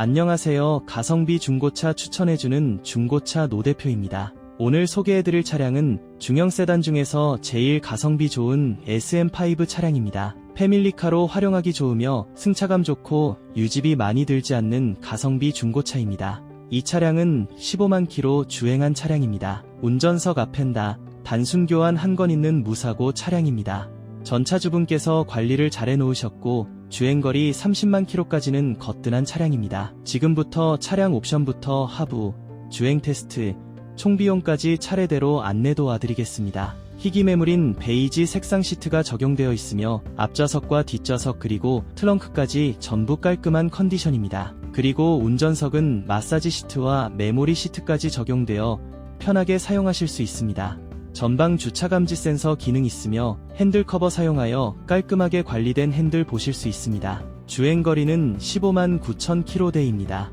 안녕하세요. 가성비 중고차 추천해주는 중고차 노 대표입니다. 오늘 소개해드릴 차량은 중형 세단 중에서 제일 가성비 좋은 SM5 차량입니다. 패밀리카로 활용하기 좋으며 승차감 좋고 유지비 많이 들지 않는 가성비 중고차입니다. 이 차량은 15만 킬로 주행한 차량입니다. 운전석 앞엔다 단순 교환 한 건 있는 무사고 차량입니다. 전차주분께서 관리를 잘 해 놓으셨고 주행거리 30만 킬로까지는 거뜬한 차량입니다. 지금부터 차량 옵션부터 하부, 주행 테스트, 총비용까지 차례대로 안내 도와드리겠습니다. 희귀 매물인 베이지 색상 시트가 적용되어 있으며 앞좌석과 뒷좌석 그리고 트렁크까지 전부 깔끔한 컨디션입니다. 그리고 운전석은 마사지 시트와 메모리 시트까지 적용되어 편하게 사용하실 수 있습니다. 전방 주차 감지 센서 기능 있으며 핸들 커버 사용하여 깔끔하게 관리된 핸들 보실 수 있습니다. 주행 거리는 15만 9천 킬로대입니다.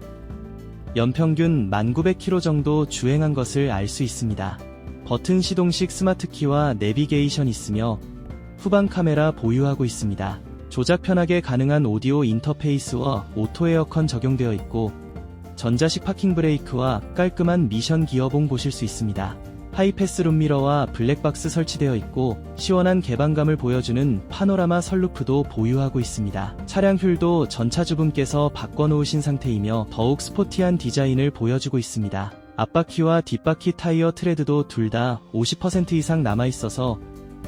연평균 1900km 정도 주행한 것을 알 수 있습니다. 버튼 시동식 스마트 키와 내비게이션 있으며 후방 카메라 보유하고 있습니다. 조작 편하게 가능한 오디오 인터페이스와 오토 에어컨 적용되어 있고 전자식 파킹 브레이크와 깔끔한 미션 기어봉 보실 수 있습니다. 하이패스 룸미러와 블랙박스 설치되어 있고 시원한 개방감을 보여주는 파노라마 선루프도 보유하고 있습니다. 차량 휠도 전차주분께서 바꿔놓으신 상태이며 더욱 스포티한 디자인을 보여주고 있습니다. 앞바퀴와 뒷바퀴 타이어 트레드도 둘 다 50% 이상 남아있어서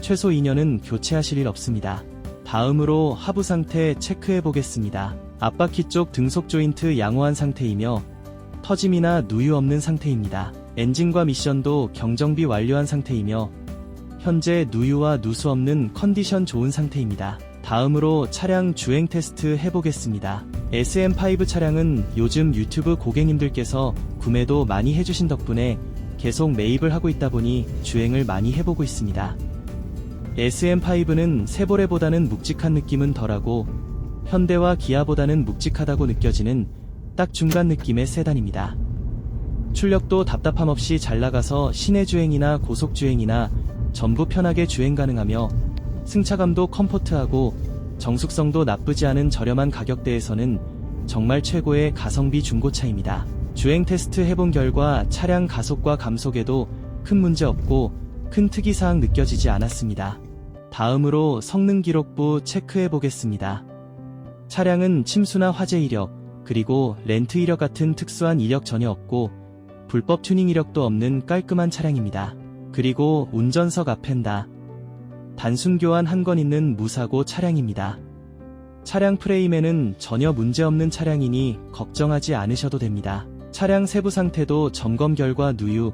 최소 2년은 교체하실 일 없습니다. 다음으로 하부 상태 체크해 보겠습니다. 앞바퀴 쪽 등속 조인트 양호한 상태이며 터짐이나 누유 없는 상태입니다. 엔진과 미션도 경정비 완료한 상태이며 현재 누유와 누수 없는 컨디션 좋은 상태입니다. 다음으로 차량 주행 테스트 해보겠습니다. SM5 차량은 요즘 유튜브 고객님들께서 구매도 많이 해주신 덕분에 계속 매입을 하고 있다 보니 주행을 많이 해보고 있습니다. SM5는 세보레보다는 묵직한 느낌은 덜하고 현대와 기아보다는 묵직하다고 느껴지는 딱 중간 느낌의 세단입니다. 출력도 답답함 없이 잘 나가서 시내 주행이나 고속 주행이나 전부 편하게 주행 가능하며 승차감도 컴포트하고 정숙성도 나쁘지 않은 저렴한 가격대에서는 정말 최고의 가성비 중고차입니다. 주행 테스트 해본 결과 차량 가속과 감속에도 큰 문제 없고 큰 특이사항 느껴지지 않았습니다. 다음으로 성능 기록부 체크해 보겠습니다. 차량은 침수나 화재 이력, 그리고 렌트 이력 같은 특수한 이력 전혀 없고 불법 튜닝 이력도 없는 깔끔한 차량입니다. 그리고 운전석 앞엔다. 단순 교환 한 건 있는 무사고 차량입니다. 차량 프레임에는 전혀 문제없는 차량이니 걱정하지 않으셔도 됩니다. 차량 세부 상태도 점검 결과 누유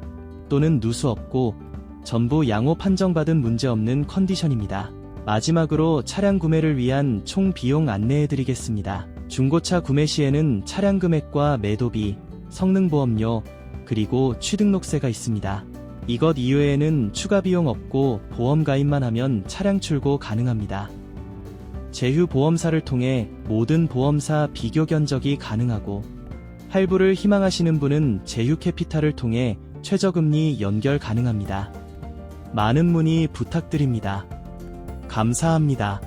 또는 누수 없고 전부 양호 판정받은 문제없는 컨디션입니다. 마지막으로 차량 구매를 위한 총 비용 안내해 드리겠습니다. 중고차 구매 시에는 차량 금액과 매도비, 성능보험료, 그리고 취등록세가 있습니다. 이것 이외에는 추가 비용 없고 보험 가입만 하면 차량 출고 가능합니다. 제휴 보험사를 통해 모든 보험사 비교 견적이 가능하고 할부를 희망하시는 분은 제휴 캐피탈을 통해 최저금리 연결 가능합니다. 많은 문의 부탁드립니다. 감사합니다.